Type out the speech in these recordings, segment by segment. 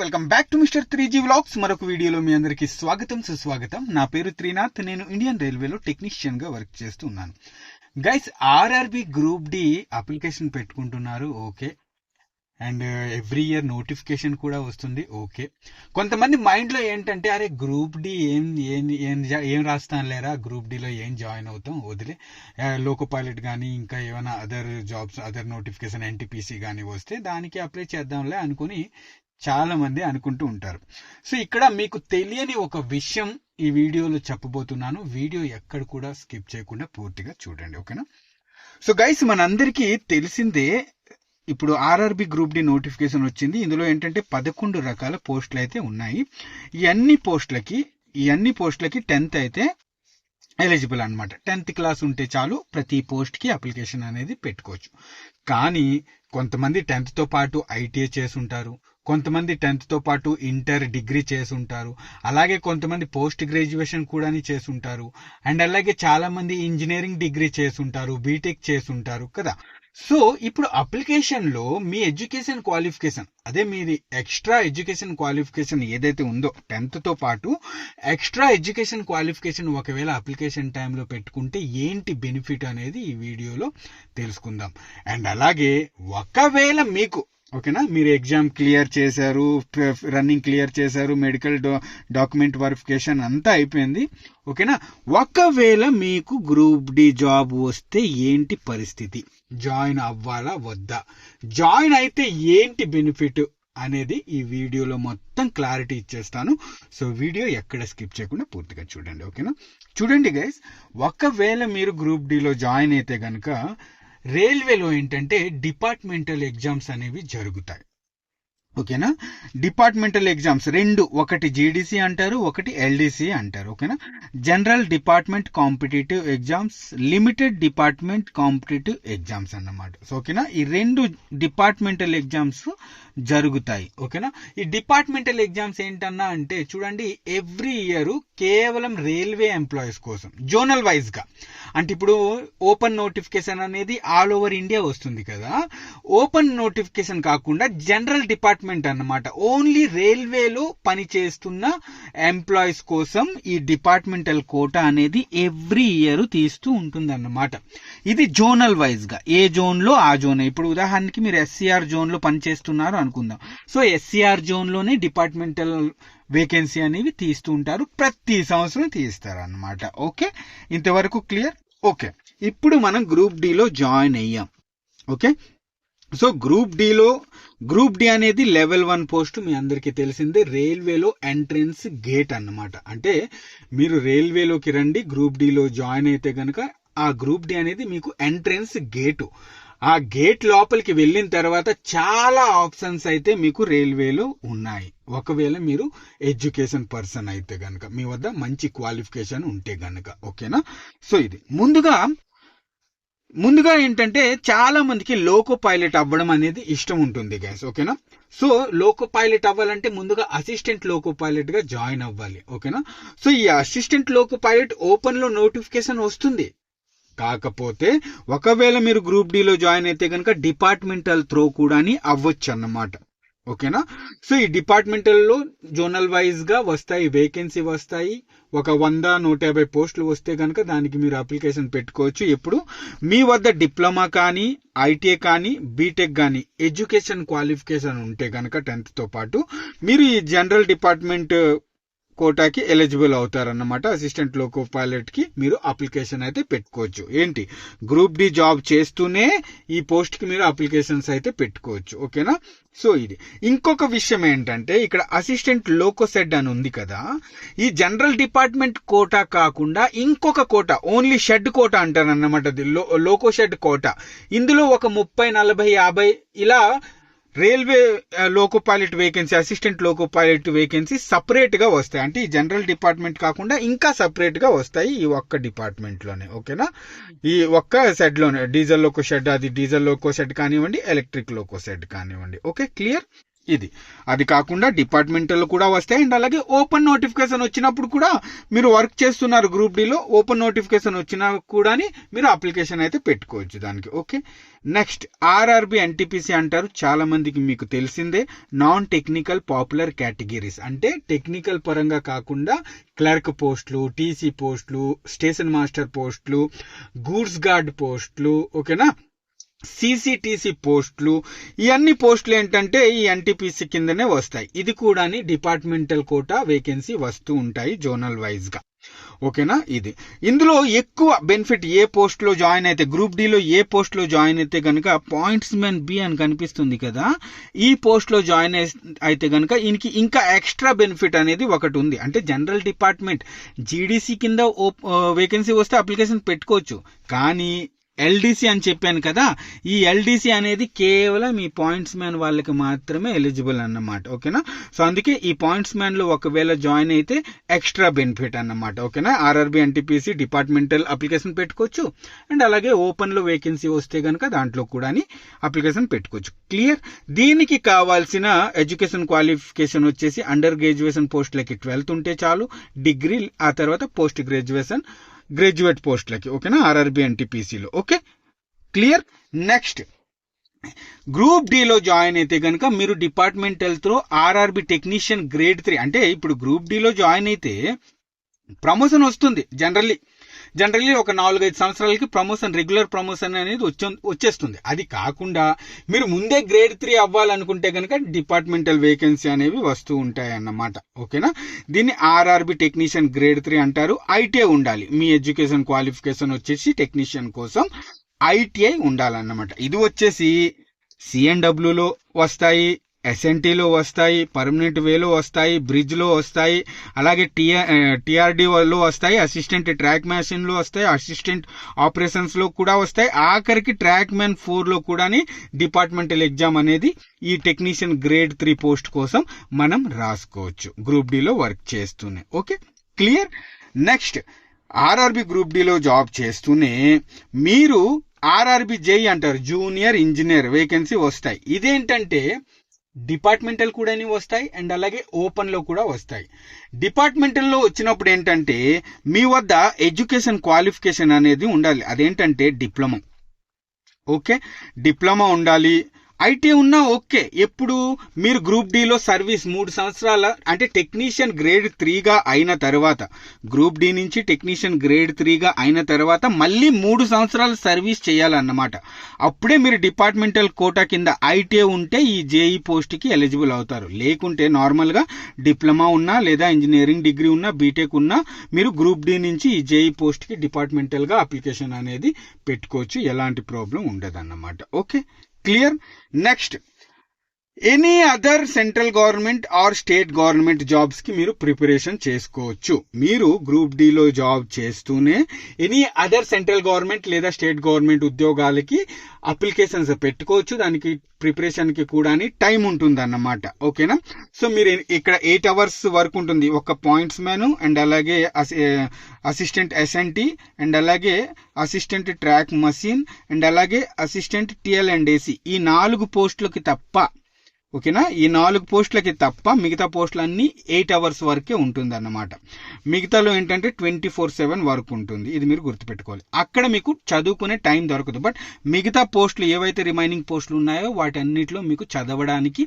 Welcome back to mister three G vlogs మరొక వీడియోలో మీ అందరికీ స్వాగతం సుస్వాగతం. నా పేరు త్రీనాథ్. నేను ఇండియన్ రైల్వేలో టెక్నీషియన్గా వర్క్ చేస్తున్నాను. Guys RRB group D application పెట్టుకుంటున్నారు. Okay and every year notification కూడా వస్తుంది. ఓకే కొంతమంది మైండ్లో ఏంటంటే అరే గ్రూప్ డి ఏం ఏం ఏం ఏం రాస్తాను లేరా? గ్రూప్ డిలో ఏం జాయిన్ అవుతాం? వదిలే. లోకో పైలట్ కానీ ఇంకా ఏమైనా other jobs other notification NTPC కానీ వస్తే దానికి అప్లై చేద్దాంలే అనుకుని చాలామంది అనుకుంటూ ఉంటారు. సో ఇక్కడ మీకు తెలియని ఒక విషయం ఈ వీడియోలో చెప్పబోతున్నాను. వీడియో ఎక్కడ కూడా స్కిప్ చేయకుండా పూర్తిగా చూడండి ఓకేనా? సో గైస్ మనందరికీ తెలిసిందే ఇప్పుడు ఆర్ఆర్బి గ్రూప్ డి నోటిఫికేషన్ వచ్చింది. ఇందులో ఏంటంటే పదకొండు రకాల పోస్టులు అయితే ఉన్నాయి. ఈ అన్ని పోస్టులకి ఈ అన్ని పోస్టులకి టెన్త్ అయితే ఎలిజిబుల్ అనమాట టెన్త్ క్లాస్ ఉంటే చాలు ప్రతి పోస్ట్కి అప్లికేషన్ అనేది పెట్టుకోవచ్చు. కానీ కొంతమంది టెన్త్తో పాటు ఐటీఐ చేసుంటారు కొంతమంది టెన్త్తో పాటు ఇంటర్ డిగ్రీ చేసుంటారు. అలాగే కొంతమంది పోస్ట్ గ్రాడ్యుయేషన్ కూడా చేసుంటారు. అండ్ అలాగే చాలామంది ఇంజనీరింగ్ డిగ్రీ చేసుంటారు బీటెక్ చేసుంటారు కదా. సో ఇప్పుడు అప్లికేషన్లో మీ ఎడ్యుకేషన్ క్వాలిఫికేషన్ అదే మీది ఎక్స్ట్రా ఎడ్యుకేషన్ క్వాలిఫికేషన్ ఏదైతే ఉందో టెన్త్తో పాటు ఎక్స్ట్రా ఎడ్యుకేషన్ క్వాలిఫికేషన్ ఒకవేళ అప్లికేషన్ టైంలో పెట్టుకుంటే ఏంటి బెనిఫిట్ అనేది ఈ వీడియోలో తెలుసుకుందాం. అండ్ అలాగే ఒకవేళ మీకు ఓకేనా? మీరు ఎగ్జామ్ క్లియర్ చేశారు రన్నింగ్ క్లియర్ చేశారు మెడికల్ డాక్యుమెంట్ వెరిఫికేషన్ అంతా అయిపోయింది. ఓకేనా? ఒకవేళ మీకు గ్రూప్ డి జాబ్ వస్తే ఏంటి పరిస్థితి? జాయిన్ అవ్వాలా వద్దా? జాయిన్ అయితే ఏంటి బెనిఫిట్ అనేది ఈ వీడియోలో మొత్తం క్లారిటీ ఇచ్చేస్తాను. సో వీడియో ఎక్కడ స్కిప్ చేయకుండా పూర్తిగా చూడండి ఓకేనా? చూడండి గైస్ ఒకవేళ మీరు గ్రూప్ డిలో జాయిన్ అయితే కనుక రైల్వేలో ఏంటంటే డిపార్ట్మెంటల్ ఎగ్జామ్స్ అనేవి జరుగుతాయి. ఓకేనా? డిపార్ట్మెంటల్ ఎగ్జామ్స్ రెండు ఒకటి జీడీసీ అంటారు ఒకటి ఎల్డీసీ అంటారు ఓకేనా? General department competitive exams limited department competitive exams అన్నమాట. సో ఓకేనా? ఈ రెండు డిపార్ట్మెంటల్ ఎగ్జామ్స్ జరుగుతాయి ఓకేనా? ఈ డిపార్ట్మెంటల్ ఎగ్జామ్స్ ఏంటన్నా అంటే చూడండి ఎవ్రీ ఇయర్ కేవలం రైల్వే ఎంప్లాయీస్ కోసం జోనల్ వైజ్గా. అంటే ఇప్పుడు ఓపెన్ నోటిఫికేషన్ అనేది ఆల్ ఓవర్ ఇండియా వస్తుంది కదా. ఓపెన్ నోటిఫికేషన్ కాకుండా జనరల్ డిపార్ట్మెంట్ అనమాట ఓన్లీ రైల్వేలో పనిచేస్తున్న ఎంప్లాయీస్ కోసం ఈ డిపార్ట్మెంటల్ కోటా అనేది ఎవ్రీ ఇయర్ తీస్తూ ఉంటుందన్నమాట. ఇది జోనల్ వైజ్గా. ఏ జోన్లో ఆ జోన్. ఇప్పుడు ఉదాహరణకి మీరు ఎస్సీఆర్ జోన్లో పనిచేస్తున్నారు అనుకుందాం. సో ఎస్సీఆర్ జోన్లోనే డిపార్ట్మెంటల్ వేకెన్సీ అనేవి తీస్తూ ఉంటారు. ప్రతి సంవత్సరం తీస్తారు అన్నమాట ఓకే ఇంతవరకు క్లియర్ ఓకే ఇప్పుడు మనం గ్రూప్ డిలో జాయిన్ అయ్యాం. ఓకే సో గ్రూప్ డిలో గ్రూప్ డి అనేది లెవెల్ వన్ పోస్ట్ మీ అందరికీ తెలిసిందే. రైల్వేలో ఎంట్రన్స్ గేట్ అన్నమాట. అంటే మీరు రైల్వేలోకి రండి గ్రూప్ డిలో జాయిన్ అయితే కనుక ఆ గ్రూప్ డి అనేది మీకు ఎంట్రన్స్ గేటు. ఆ గేట్ లోపలికి వెళ్ళిన తర్వాత చాలా ఆప్షన్స్ అయితే మీకు రైల్వేలో ఉన్నాయి. ఒకవేళ మీరు ఎడ్యుకేషన్ పర్సన్ అయితే గనక మీ వద్ద మంచి క్వాలిఫికేషన్ ఉంటే గనక ఓకేనా? సో ఇది. ముందుగా ముందుగా ఏంటంటే చాలా మందికి లోకో పైలట్ అవ్వడం అనేది ఇష్టం ఉంటుంది గ్యాస్ ఓకేనా సో లోకో పైలట్ అవ్వాలంటే ముందుగా అసిస్టెంట్ లోకో పైలట్గా జాయిన్ అవ్వాలి ఓకేనా సో ఈ అసిస్టెంట్ లోకో పైలట్ ఓపెన్లో నోటిఫికేషన్ వస్తుంది. కాకపోతే ఒకవేళ మీరు గ్రూప్ డిలో జాయిన్ అయితే కనుక డిపార్ట్మెంటల్ త్రో కూడా అవ్వచ్చు అన్నమాట ఓకేనా? సో ఈ డిపార్ట్మెంటల్లో జోనల్ వైజ్గా వస్తాయి వేకెన్సీ వస్తాయి. ఒక వంద నూట యాభై పోస్టులు వస్తే కనుక దానికి మీరు అప్లికేషన్ పెట్టుకోవచ్చు. ఇప్పుడు మీ వద్ద డిప్లొమా కానీ ఐటీఐ కానీ బీటెక్ కానీ ఎడ్యుకేషన్ క్వాలిఫికేషన్ ఉంటే కనుక టెన్త్తో పాటు మీరు ఈ జనరల్ డిపార్ట్మెంట్ కోటాకి ఎలిజిబుల్ అవుతారన్నమాట అసిస్టెంట్ లోకో పైలట్కి మీరు అప్లికేషన్ అయితే పెట్టుకోవచ్చు. ఏంటి? గ్రూప్ డి జాబ్ చేస్తూనే ఈ పోస్ట్కి మీరు అప్లికేషన్స్ అయితే పెట్టుకోవచ్చు. ఓకేనా? సో ఇది. ఇంకొక విషయం ఏంటంటే ఇక్కడ అసిస్టెంట్ లోకో షెడ్ అని ఉంది కదా. ఈ జనరల్ డిపార్ట్మెంట్ కోటా కాకుండా ఇంకొక కోట ఓన్లీ షెడ్ కోట అంటారు అన్నమాట లోకో షెడ్ కోట. ఇందులో ఒక ముప్పై నలభై యాభై ఇలా railway loco pilot vacancy assistant loco pilot vacancy సపరేట్గా వస్తాయి. అంటే ఈ జనరల్ డిపార్ట్మెంట్ కాకుండా ఇంకా సపరేట్గా వస్తాయి ఈ ఒక్క డిపార్ట్మెంట్లోనే ఓకేనా? ఈ ఒక్క షెడ్లోనే డీజిల్ లోకో షెడ్ అది డీజిల్ లోకో షెడ్ కానివ్వండి ఎలక్ట్రిక్ లోకో షెడ్ కానివ్వండి. ఓకే? క్లియర్? ఇది. అది కాకుండా డిపార్ట్మెంటల్ కూడా వస్తాయి. అండ్ అలాగే ఓపెన్ నోటిఫికేషన్ వచ్చినప్పుడు కూడా మీరు వర్క్ చేస్తున్నారు గ్రూప్ డిలో ఓపెన్ నోటిఫికేషన్ వచ్చినా కూడా మీరు అప్లికేషన్ అయితే పెట్టుకోవచ్చు దానికి. ఓకే? నెక్స్ట్ ఆర్ఆర్బి ఎన్టీపీసీ అంటారు. చాలా మందికి మీకు తెలిసిందే. Non technical popular categories. అంటే టెక్నికల్ పరంగా కాకుండా క్లర్క్ పోస్టులు టీసీ పోస్టులు స్టేషన్ మాస్టర్ పోస్టులు గూడ్స్ గార్డ్ పోస్టులు ఓకేనా? సీసీటీసీ పోస్టులు ఇవన్నీ పోస్టులు ఏంటంటే ఈ ఎన్టీపీసీ కిందనే వస్తాయి. ఇది కూడా డిపార్ట్మెంటల్ కోటా వేకెన్సీ వస్తూ ఉంటాయి జోనల్ వైజ్గా ఓకేనా? ఇది. ఇందులో ఎక్కువ బెనిఫిట్ ఏ పోస్ట్లో జాయిన్ అయితే గ్రూప్ డిలో ఏ పోస్ట్లో జాయిన్ అయితే కనుక పాయింట్స్ మెన్ బి అని కనిపిస్తుంది కదా ఈ పోస్ట్లో జాయిన్ అయితే కనుక ఈయనకి ఇంకా ఎక్స్ట్రా బెనిఫిట్ అనేది ఒకటి ఉంది. అంటే జనరల్ డిపార్ట్మెంట్ జీడీసీ కింద వేకెన్సీ వస్తే అప్లికేషన్ పెట్టుకోవచ్చు. కానీ ఎల్డీసీ అని చెప్పాను కదా ఈ ఎల్డీసీ అనేది కేవలం ఈ పాయింట్స్ మ్యాన్ వాళ్ళకి మాత్రమే ఎలిజిబుల్ అన్నమాట ఓకేనా? సో అందుకే ఈ పాయింట్స్ మ్యాన్లో ఒకవేళ జాయిన్ అయితే ఎక్స్ట్రా బెనిఫిట్ అన్నమాట ఓకేనా? ఆర్ఆర్బి ఎన్టీపీసీ డిపార్ట్మెంటల్ అప్లికేషన్ పెట్టుకోవచ్చు అండ్ అలాగే ఓపెన్లో వేకెన్సీ వస్తే కనుక దాంట్లో కూడా అప్లికేషన్ పెట్టుకోవచ్చు. క్లియర్? దీనికి కావాల్సిన ఎడ్యుకేషన్ క్వాలిఫికేషన్ వచ్చేసి అండర్ గ్రాడ్యుయేషన్ పోస్టులకి ట్వెల్త్ ఉంటే చాలు డిగ్రీ ఆ తర్వాత పోస్ట్ గ్రాడ్యుయేషన్ గ్రాడ్యుయేట్ పోస్టులకి ఓకేనా? ఆర్ఆర్బి ఎన్టీపీసీలో ఓకే? క్లియర్? నెక్స్ట్. గ్రూప్ డిలో జాయిన్ అయితే కనుక మీరు departmental through RRB technician grade three అంటే ఇప్పుడు గ్రూప్ డిలో జాయిన్ అయితే ప్రమోషన్ వస్తుంది జనరల్లీ. జనరల్లీ ఒక నాలుగైదు సంవత్సరాలకి ప్రమోషన్ రెగ్యులర్ ప్రమోషన్ అనేది వచ్చేస్తుంది. అది కాకుండా మీరు ముందే గ్రేడ్ త్రీ అవ్వాలనుకుంటే కనుక డిపార్ట్మెంటల్ వేకెన్సీ అనేవి వస్తూ ఉంటాయి అన్నమాట ఓకేనా? దీన్ని ఆర్ఆర్బి టెక్నీషియన్ గ్రేడ్ త్రీ అంటారు. ఐటీఐ ఉండాలి. మీ ఎడ్యుకేషన్ క్వాలిఫికేషన్ వచ్చేసి టెక్నీషియన్ కోసం ఐటీఐ ఉండాలన్నమాట. ఇది వచ్చేసి సిఎన్డబ్ల్యూలో వస్తాయి. ఎస్ఎన్టీలో వస్తాయి పర్మనెంట్ వేలో వస్తాయి బ్రిడ్జ్లో వస్తాయి అలాగే టిఆర్డిలో eh, వస్తాయి అసిస్టెంట్ ట్రాక్ మ్యాషన్లు వస్తాయి అసిస్టెంట్ ఆపరేషన్స్లో కూడా వస్తాయి. ఆఖరికి ట్రాక్ మ్యాన్ ఫోర్లో కూడాని డిపార్ట్మెంటల్ ఎగ్జామ్ అనేది ఈ టెక్నీషియన్ గ్రేడ్ త్రీ పోస్ట్ కోసం మనం రాసుకోవచ్చు. గ్రూప్ డిలో వర్క్ చేస్తూనే. Okay clear next RRB group డిలో job చేస్తూనే మీరు ఆర్ఆర్బి జై అంటారు. జూనియర్ ఇంజనీర్ వేకెన్సీ వస్తాయి. ఇదేంటంటే డిపార్ట్మెంటల్ కూడా వస్తాయి అండ్ అలాగే ఓపెన్లో కూడా వస్తాయి. డిపార్ట్మెంటల్లో వచ్చినప్పుడు ఏంటంటే మీ వద్ద ఎడ్యుకేషన్ క్వాలిఫికేషన్ అనేది ఉండాలి. అదేంటంటే డిప్లొమా. ఓకే? డిప్లొమా ఉండాలి. ఐటీ ఉన్నా ఓకే. ఎప్పుడు? మీరు గ్రూప్ డిలో సర్వీస్ మూడు సంవత్సరాల అంటే టెక్నీషియన్ గ్రేడ్ త్రీగా అయిన తర్వాత గ్రూప్ డి నుంచి టెక్నీషియన్ గ్రేడ్ త్రీగా అయిన తర్వాత మళ్ళీ మూడు సంవత్సరాలు సర్వీస్ చేయాలన్నమాట. అప్పుడే మీరు డిపార్ట్మెంటల్ కోటా కింద ఐటీఐ ఉంటే ఈ జేఈ పోస్ట్కి ఎలిజిబుల్ అవుతారు. లేకుంటే నార్మల్గా డిప్లొమా ఉన్నా లేదా ఇంజనీరింగ్ డిగ్రీ ఉన్నా బీటెక్ ఉన్నా మీరు గ్రూప్ డి నుంచి ఈ జేఈ పోస్ట్కి డిపార్ట్మెంటల్గా అప్లికేషన్ అనేది పెట్టుకోవచ్చు. ఎలాంటి ప్రాబ్లం ఉండదన్నమాట. Okay? Clear next any other central government or state government జాబ్స్కి మీరు ప్రిపరేషన్ చేసుకోవచ్చు. మీరు గ్రూప్ డిలో జాబ్ చేస్తూనే ఎనీ అదర్ సెంట్రల్ గవర్నమెంట్ లేదా స్టేట్ గవర్నమెంట్ ఉద్యోగాలకి అప్లికేషన్స్ పెట్టుకోవచ్చు. దానికి ప్రిపరేషన్కి కూడా టైం ఉంటుంది అన్నమాట ఓకేనా సో మీరు ఇక్కడ ఎయిట్ అవర్స్ వరకు ఉంటుంది. ఒక పాయింట్స్ మ్యాన్ అండ్ అలాగే అసిస్టెంట్ ఎస్ఎన్టీ అండ్ అలాగే అసిస్టెంట్ ట్రాక్ మషిన్ అండ్ అలాగే అసిస్టెంట్ టిఎల్ అండ్ ఏసీ ఈ నాలుగు పోస్టులకి తప్ప ఓకేనా? ఈ నాలుగు పోస్టులకి తప్ప మిగతా పోస్టులన్నీ ఎయిట్ అవర్స్ వరకే ఉంటుంది అన్నమాట మిగతాలో ఏంటంటే ట్వంటీ ఫోర్ సెవెన్ వర్క్ ఉంటుంది. ఇది మీరు గుర్తుపెట్టుకోవాలి. అక్కడ మీకు చదువుకునే టైం దొరకదు. బట్ మిగతా పోస్టులు ఏవైతే రిమైనింగ్ పోస్టులు ఉన్నాయో వాటన్నిటిలో మీకు చదవడానికి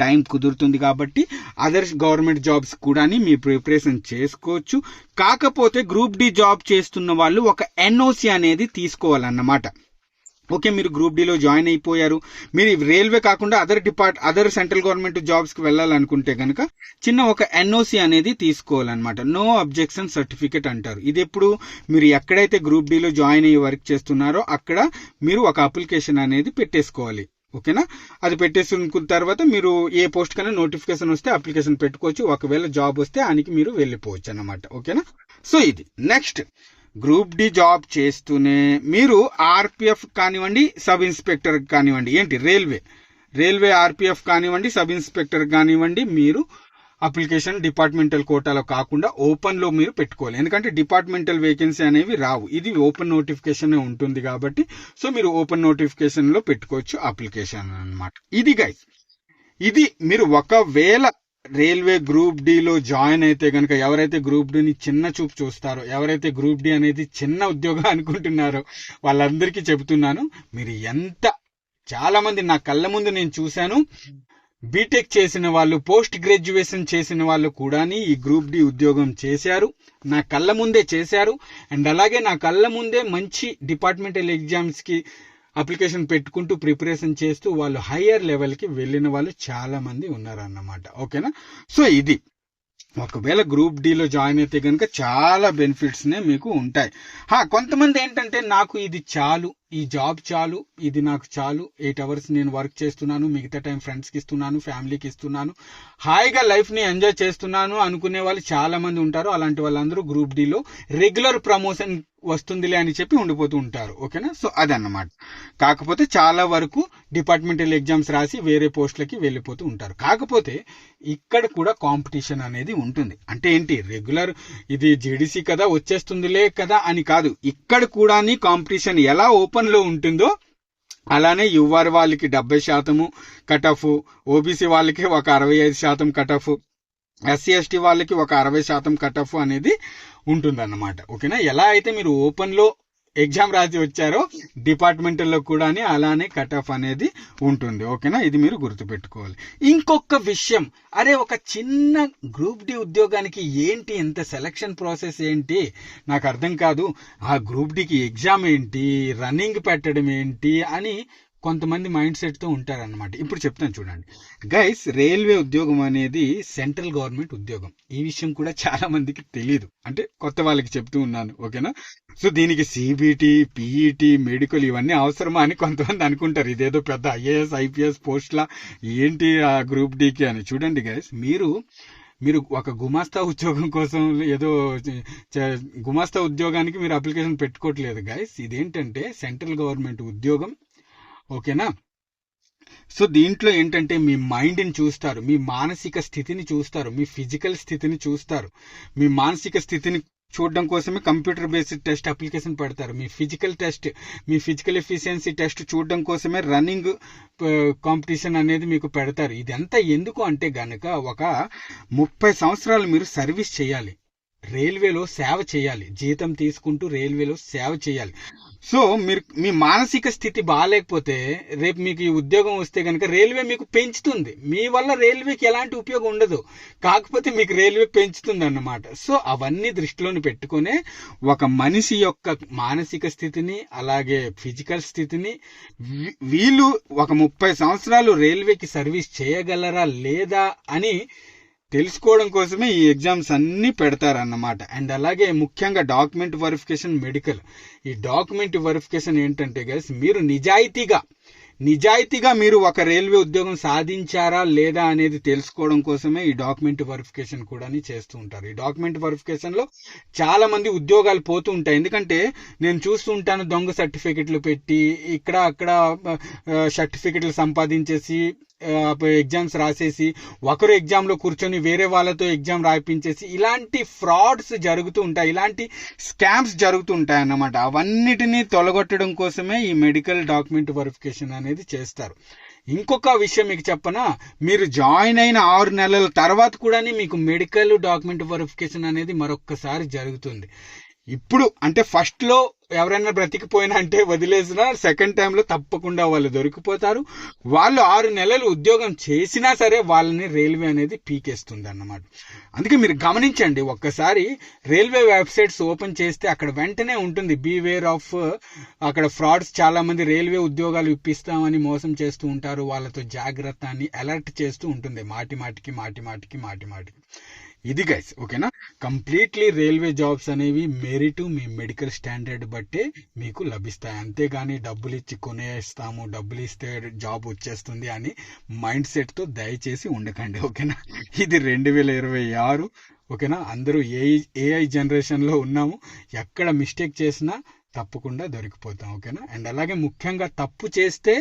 టైం కుదురుతుంది కాబట్టి అదర్స్ గవర్నమెంట్ జాబ్స్ కూడా మీ ప్రిపరేషన్ చేసుకోవచ్చు. కాకపోతే గ్రూప్ డి జాబ్ చేస్తున్న వాళ్ళు ఒక ఎన్ఓసి అనేది తీసుకోవాలన్నమాట. ఓకే మీరు గ్రూప్ డీలో జాయిన్ అయిపోయారు. మీరు రైల్వే కాకుండా other depart other central government జాబ్స్కి వెళ్ళాలనుకుంటే కనుక చిన్న ఒక ఎన్ఓసి అనేది తీసుకోవాలన్నమాట. నో అబ్జెక్షన్ సర్టిఫికేట్ అంటారు. ఇది ఎప్పుడు మీరు ఎక్కడైతే గ్రూప్ డీలో జాయిన్ అయ్యి వర్క్ చేస్తున్నారో అక్కడ మీరు ఒక అప్లికేషన్ అనేది పెట్టేసుకోవాలి. ఓకేనా? అది పెట్టేసుకున్న తర్వాత మీరు ఏ పోస్ట్ కన్నా నోటిఫికేషన్ వస్తే అప్లికేషన్ పెట్టుకోవచ్చు. ఒకవేళ జాబ్ వస్తే ఆయనకి మీరు వెళ్ళిపోవచ్చు అన్నమాట ఓకేనా? సో ఇది. నెక్స్ట్ గ్రూప్ డి జాబ్ చేస్తూనే మీరు ఆర్పిఎఫ్ కానివ్వండి సబ్ ఇన్స్పెక్టర్ కానివ్వండి. ఏంటి? రైల్వే. రైల్వే ఆర్పిఎఫ్ కానివ్వండి సబ్ ఇన్స్పెక్టర్ కానివ్వండి మీరు అప్లికేషన్ డిపార్ట్మెంటల్ కోటాలో కాకుండా ఓపెన్లో మీరు పెట్టుకోవాలి. ఎందుకంటే డిపార్ట్మెంటల్ వేకెన్సీ అనేవి రావు. ఇది ఓపెన్ నోటిఫికేషన్ ఉంటుంది కాబట్టి సో మీరు ఓపెన్ నోటిఫికేషన్లో పెట్టుకోవచ్చు అప్లికేషన్ అన్నమాట. ఇది గైస్ ఇది మీరు ఒకవేళ రైల్వే గ్రూప్ డిలో జాయిన్ అయితే కనుక ఎవరైతే గ్రూప్ డిని చిన్న చూపు చూస్తారో ఎవరైతే గ్రూప్ డి అనేది చిన్న ఉద్యోగం అనుకుంటున్నారో వాళ్ళందరికీ చెబుతున్నాను మీరు ఎంత చాలా మంది నా కళ్ళ ముందు నేను చూశాను బీటెక్ చేసిన వాళ్ళు పోస్ట్ గ్రాడ్యుయేషన్ చేసిన వాళ్ళు కూడా ఈ గ్రూప్ డి ఉద్యోగం చేశారు నా కళ్ళ ముందే చేశారు అండ్ అలాగే నా కళ్ళ ముందే మంచి డిపార్ట్మెంటల్ ఎగ్జామ్స్కి అప్లికేషన్ పెట్టుకుంటూ ప్రిపరేషన్ చేస్తూ వాళ్ళు హయ్యర్ లెవెల్కి వెళ్ళిన వాళ్ళు చాలా మంది ఉన్నారన్నమాట. ఓకేనా? సో ఇది. ఒకవేళ గ్రూప్ డిలో జాయిన్ అయితే కనుక చాలా బెనిఫిట్స్నే మీకు ఉంటాయి. కొంతమంది ఏంటంటే నాకు ఇది చాలు ఈ జాబ్ చాలు ఇది నాకు చాలు ఎయిట్ అవర్స్ నేను వర్క్ చేస్తున్నాను మిగతా టైం ఫ్రెండ్స్కి ఇస్తున్నాను ఫ్యామిలీకి ఇస్తున్నాను. హాయిగా లైఫ్ని ఎంజాయ్ చేస్తున్నాను అనుకునే వాళ్ళు చాలామంది ఉంటారు. అలాంటి వాళ్ళందరూ గ్రూప్ డిలో రెగ్యులర్ ప్రమోషన్ వస్తుందిలే అని చెప్పి ఉండిపోతూ ఉంటారు. ఓకేనా? సో అదన్నమాట. కాకపోతే చాలా వరకు డిపార్ట్మెంటల్ ఎగ్జామ్స్ రాసి వేరే పోస్టులకి వెళ్ళిపోతూ ఉంటారు. కాకపోతే ఇక్కడ కూడా కాంపిటీషన్ అనేది ఉంటుంది. అంటే ఏంటి? రెగ్యులర్ ఇది జేడీసీ కదా వచ్చేస్తుందిలే కదా అని కాదు. ఇక్కడ కూడా కాంపిటీషన్ ఎలా ఓపెన్ లో ఉంటుందో అలానే యువర్ వాళ్ళకి డెబ్బై శాతము కట్ ఆఫ్ ఓబీసీ వాళ్ళకి ఒక అరవై ఐదు శాతం కట్ ఆఫ్ ఎస్సీ ఎస్టీ వాళ్ళకి ఒక అరవై శాతం కట్ ఆఫ్ అనేది ఉంటుందన్నమాట. ఓకేనా? ఎలా అయితే మీరు ఓపెన్లో ఎగ్జామ్ రాసి వచ్చారో డిపార్ట్మెంటల్లో కూడా అలానే కట్ ఆఫ్ అనేది ఉంటుంది. ఓకేనా? ఇది మీరు గుర్తుపెట్టుకోవాలి. ఇంకొక విషయం. అరే ఒక చిన్న గ్రూప్ డి ఉద్యోగానికి ఏంటి? ఎంత సెలక్షన్ ప్రాసెస్ ఏంటి? నాకు అర్థం కాదు. ఆ గ్రూప్ డికి ఎగ్జామ్ ఏంటి? రన్నింగ్ పెట్టడం ఏంటి? అని కొంతమంది మైండ్ సెట్తో ఉంటారన్నమాట. ఇప్పుడు చెప్తాను చూడండి. గైస్ రైల్వే ఉద్యోగం అనేది సెంట్రల్ గవర్నమెంట్ ఉద్యోగం. ఈ విషయం కూడా చాలా మందికి తెలియదు అంటే కొత్త వాళ్ళకి చెప్తూ ఉన్నాను ఓకేనా? సో దీనికి సిబిటి పిఈటి మెడికల్ ఇవన్నీ అవసరమా అని కొంతమంది అనుకుంటారు. ఇదేదో పెద్ద ఐఏఎస్ ఐపీఎస్ పోస్ట్లా? ఏంటి ఆ గ్రూప్ డికి అని? చూడండి గైస్ మీరు మీరు ఒక గుమాస్తా ఉద్యోగం కోసం ఏదో గుమాస్తా ఉద్యోగానికి మీరు అప్లికేషన్ పెట్టుకోవట్లేదు గైస్ ఇదేంటంటే సెంట్రల్ గవర్నమెంట్ ఉద్యోగం ఓకేనా? సో దీంట్లో ఏంటంటే మీ మైండ్ని చూస్తారు మీ మానసిక స్థితిని చూస్తారు మీ ఫిజికల్ స్థితిని చూస్తారు. మీ మానసిక స్థితిని చూడడం కోసమే కంప్యూటర్ బేస్డ్ టెస్ట్ అప్లికేషన్ పెడతారు. మీ ఫిజికల్ టెస్ట్ మీ ఫిజికల్ ఎఫిషియన్సీ టెస్ట్ చూడడం కోసమే రన్నింగ్ కాంపిటీషన్ అనేది మీకు పెడతారు. ఇదంతా ఎందుకు అంటే గనక ఒక ముప్పై సంవత్సరాలు మీరు సర్వీస్ చేయాలి. రైల్వేలో సేవ చేయాలి. జీతం తీసుకుంటూ రైల్వేలో సేవ చేయాలి. సో మీరు మీ మానసిక స్థితి బాగాలేకపోతే రేపు మీకు ఈ ఉద్యోగం వస్తే కనుక రైల్వే మీకు పెంచుతుంది. మీ వల్ల రైల్వేకి ఎలాంటి ఉపయోగం ఉండదు. కాకపోతే మీకు రైల్వే పెంచుతుంది అన్నమాట సో అవన్నీ దృష్టిలోని పెట్టుకునే ఒక మనిషి యొక్క మానసిక స్థితిని అలాగే ఫిజికల్ స్థితిని వీ- వీళ్ళు ఒక ముప్పై సంవత్సరాలు రైల్వేకి సర్వీస్ చేయగలరా లేదా అని తెలుసుకోవడం కోసమే ఈ ఎగ్జామ్స్ అన్ని పెడతారన్నమాట. అండ్ అలాగే ముఖ్యంగా డాక్యుమెంట్ వెరిఫికేషన్ మెడికల్. ఈ డాక్యుమెంట్ వెరిఫికేషన్ ఏంటంటే గైస్ మీరు నిజాయితీగా నిజాయితీగా మీరు ఒక రైల్వే ఉద్యోగం సాధించారా లేదా అనేది తెలుసుకోవడం కోసమే ఈ డాక్యుమెంట్ వెరిఫికేషన్ కూడా చేస్తూ ఉంటారు. ఈ డాక్యుమెంట్ వెరిఫికేషన్లో చాలా మంది ఉద్యోగాలు పోతూ ఉంటాయి. ఎందుకంటే నేను చూస్తూ ఉంటాను దొంగ సర్టిఫికెట్లు పెట్టి ఇక్కడ అక్కడ సర్టిఫికెట్లు సంపాదించేసి ఎగ్జామ్స్ రాసేసి ఒకరు ఎగ్జామ్లో కూర్చొని వేరే వాళ్ళతో ఎగ్జామ్ రాయించేసి ఇలాంటి ఫ్రాడ్స్ జరుగుతూ ఉంటాయి. ఇలాంటి స్కామ్స్ జరుగుతూ ఉంటాయి అన్నమాట అవన్నిటినీ తొలగొట్టడం కోసమే ఈ మెడికల్ డాక్యుమెంట్ వెరిఫికేషన్ అనేది చేస్తారు. ఇంకొక విషయం మీకు చెప్పనా? మీరు జాయిన్ అయిన ఆరు నెలల తర్వాత కూడా మీకు మెడికల్ డాక్యుమెంట్ వెరిఫికేషన్ అనేది మరొక్కసారి జరుగుతుంది. ఇప్పుడు అంటే ఫస్ట్లో ఎవరైనా బ్రతికిపోయినా అంటే వదిలేసినా సెకండ్ టైంలో తప్పకుండా వాళ్ళు దొరికిపోతారు. వాళ్ళు ఆరు నెలలు ఉద్యోగం చేసినా సరే వాళ్ళని రైల్వే అనేది పీకేస్తుంది అన్నమాట అందుకే మీరు గమనించండి ఒక్కసారి రైల్వే వెబ్సైట్స్ ఓపెన్ చేస్తే అక్కడ వెంటనే ఉంటుంది బీవేర్ ఆఫ్ అక్కడ ఫ్రాడ్స్ చాలామంది రైల్వే ఉద్యోగాలు ఇప్పిస్తామని మోసం చేస్తూ ఉంటారు. వాళ్ళతో జాగ్రత్త అని అలర్ట్ చేస్తూ ఉంటుంది మాటి మాటికి మాటి మాటికి మాటి మాటికి. ఇది గైస్ ఓకేనా కంప్లీట్లీ రైల్వే జాబ్స్ అనేవి మెరిట్ మీ మెడికల్ స్టాండర్డ్ బట్టే మీకు లభిస్తాయి. అంతేగాని డబ్బులు ఇచ్చి కొనేస్తాము డబ్బులు ఇస్తే జాబ్ వచ్చేస్తుంది అని మైండ్ సెట్తో దయచేసి ఉండకండి ఓకేనా ఇది రెండు వేల ఇరవై ఆరు ఓకేనా అందరూ ఏఐ ఏఐ జనరేషన్లో ఉన్నాము. ఎక్కడ మిస్టేక్ చేసినా తప్పకుండా దొరికిపోతాం ఓకేనా అండ్ అలాగే ముఖ్యంగా తప్పు చేస్తే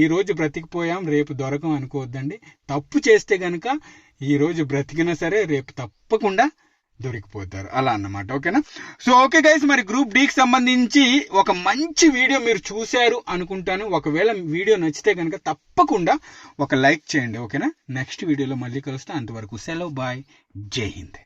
ఈరోజు బ్రతికిపోయాం రేపు దొరకం అనుకోవద్దండి. తప్పు చేస్తే కనుక ఈరోజు బ్రతికినా సరే రేపు తప్పకుండా దొరికిపోతారు. అలా అన్నమాట. ఓకేనా? సో ఓకే గైస్ మరి గ్రూప్ డీకి సంబంధించి ఒక మంచి వీడియో మీరు చూశారు అనుకుంటాను. ఒకవేళ వీడియో నచ్చితే కనుక తప్పకుండా ఒక లైక్ చేయండి. ఓకేనా? నెక్స్ట్ వీడియోలో మళ్ళీ కలుస్తా. అంతవరకు సెలవు. బాయ్. జై హింద్.